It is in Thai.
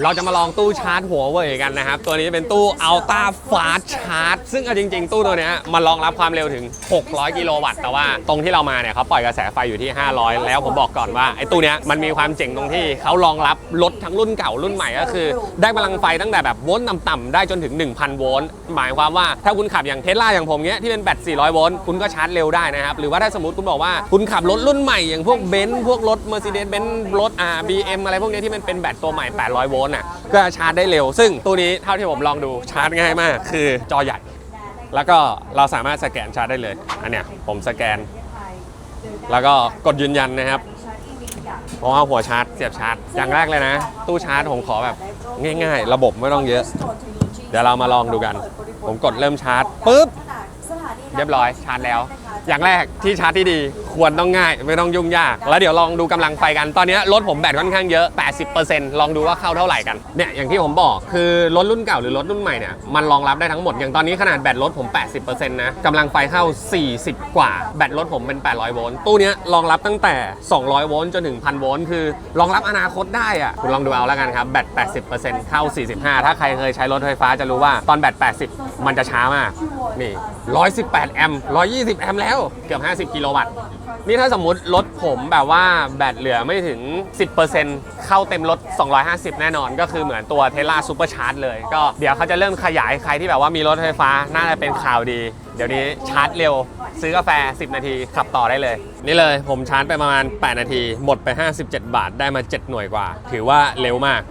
เราจะมาลองตู้ชาร์จหัวเว่ยกันนะครับ ตัวนี้เป็นตู้ Ultra Fast Charge ซึ่งเอาจริง ๆ ตู้ตัวนี้มันรองรับความเร็วถึง 600 กิโลวัตต์ แต่ว่าตรงที่เรามาเนี่ยเขาปล่อยกระแสไฟอยู่ที่ 500 แล้วผมบอกก่อนว่าไอ้ตู้นี้มันมีความเจ๋งตรงที่เขารองรับรถทั้งรุ่นเก่ารุ่นใหม่ก็คือ ได้พลังไฟตั้งแต่แบบโวลต์ต่ำๆได้จนถึง 1,000 โวลต์ หมายความว่าถ้าคุณขับอย่างเทสลาอย่างผมเนี้ยที่เป็นแบต 400 โวลต์ คุณก็ชาร์จเร็วได้นะครับ หรือว่าถ้าสมมติคุณบอกว่าคุณขับรถรุ่นใหม่อย่างพวกเบนซ์พวกรถ Mercedes Benz รถ BM อะไรพวกนี้ที่มันเป็นแบตตัวใหม่ 800 โวลต์น่ะก็ชาร์จได้เร็ว ซึ่งตัวนี้เท่าที่ผมลองดูชาร์จง่ายมาก คือจอใหญ่ แล้วก็เราสามารถสแกนชาร์จได้เลย อันเนี้ยผมสแกน แล้วก็กดยืนยันนะครับเพราะว่าหัวชาร์จเสียบชาร์จอย่างแรกเลยนะ ตู้ชาร์จผมขอแบบง่าย ๆ ระบบไม่ต้องเยอะ เดี๋ยวเรามาลองดูกัน ผมกดเริ่มชาร์จปุ๊บเรียบร้อยชาร์จแล้ว อย่างแรกที่ชาร์จที่ดีควรต้องง่ายไม่ต้องยุ่งยาก แล้วเดี๋ยวลองดูกำลังไฟกันตอนนี้รถผมแบตค่อนข้างเยอะ 80%ลองดูว่าเข้าเท่าไหร่กันเนี่ยอย่างที่ผมบอกคือรถรุ่นเก่าหรือรถรุ่นใหม่เนี่ยมันรองรับได้ทั้งหมดอย่างตอนนี้ขนาดแบตรถผม 80%นะกำลังไฟเข้า 40 กว่า แบตรถผมเป็น 800 โวลต์ตู้เนี้ยรองรับตั้งแต่ 200 โวลต์จนถึง 1,000 โวลต์คือรองรับอนาคตได้อะคุณลองดูเอาแล้วกันครับแบต 80%เข้า 45 ถ้าใครเคยใช้รถไฟฟ้าจะรู้ว่าตอนแบต 80 มันจะช้ามากนี่ 118 แอมป์ 120 แอมป์แล้วเกือบ 50 กิโลวัตต์ นี่ถ้าสมมุติรถผมแบบว่าแบตเหลือไม่ถึง 10%เข้าเต็มรถ 250 แน่นอน ก็คือเหมือนตัวเทสลาซูเปอร์ชาร์จเลย ก็เดี๋ยวเขาจะเริ่มขยายใครที่แบบว่ามีรถไฟฟ้าน่าจะเป็นข่าวดี เดี๋ยวนี้ชาร์จเร็ว ซื้อกาแฟ 10 นาที ขับต่อได้เลย นี่เลยผมชาร์จไปประมาณ 8 นาที หมดไป 57 บาทได้มา 7 หน่วยกว่า ถือว่าเร็วมาก